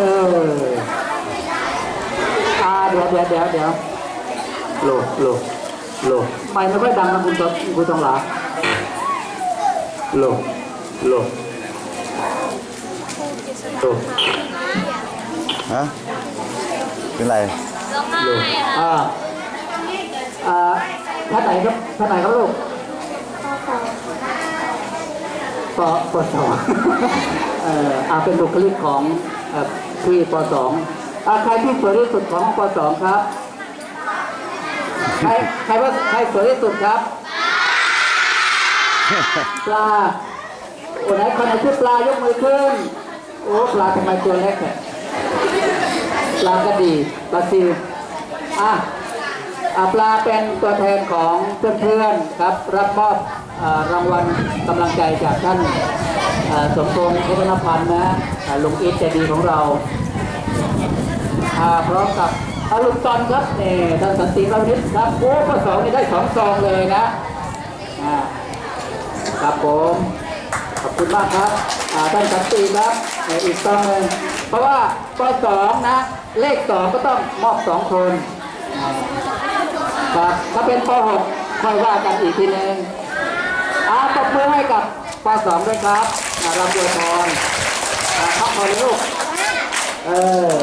เอออ่าเดี๋ยวเดี๋ยวเดี๋ยวเดี๋ยวโหลโหลโหลไม่ไม่ค่อยดังนะคุณตคุณตองหลาโหลโหลโหลฮะเป็นไรร้องไห้โหลอะค่ะอ่าอ่าท่านไหนครับท่านไหนครับลูกปปสองเอ่ออาเป็นบุคลิกของเอ่อ ที่ปสองอ่าใครที่สวยที่สุดของปสองครับ ใครใครว่าใครสวยที่สุดครับปลาโอ้ไหนคนไหนชื่อปลายกมือขึ้น โอ้ปลาทำไมตัวเล็กเนี่ยปลากระดีปลาซิวอะอะปลาเป็นตัวแทนของเพื่อนๆครับ รับมอบรางวัลกำลังใจจากท่าน สมพงษ์เพชรนพันธ์นะลุงอีทใจดีของเราพร้อมกับอารุณตอนครับนี่ท่านสันติพระนิตครับโอ้ข้อสองนี่ได้สองซองเลยนะครับผมขอบคุณมากครับท่านสันติครับอีกซองหนึ่งเพราะว่าข้อสองนะ เลขสองก็ต้องมอบสองคนครับถ้าเป็นข้อหกค่อยว่ากันอีกทีหนึ่งอ่าตบมือให้กับ ป้าสองด้วยครับรำดวยพรพักผ่อนลูกเออ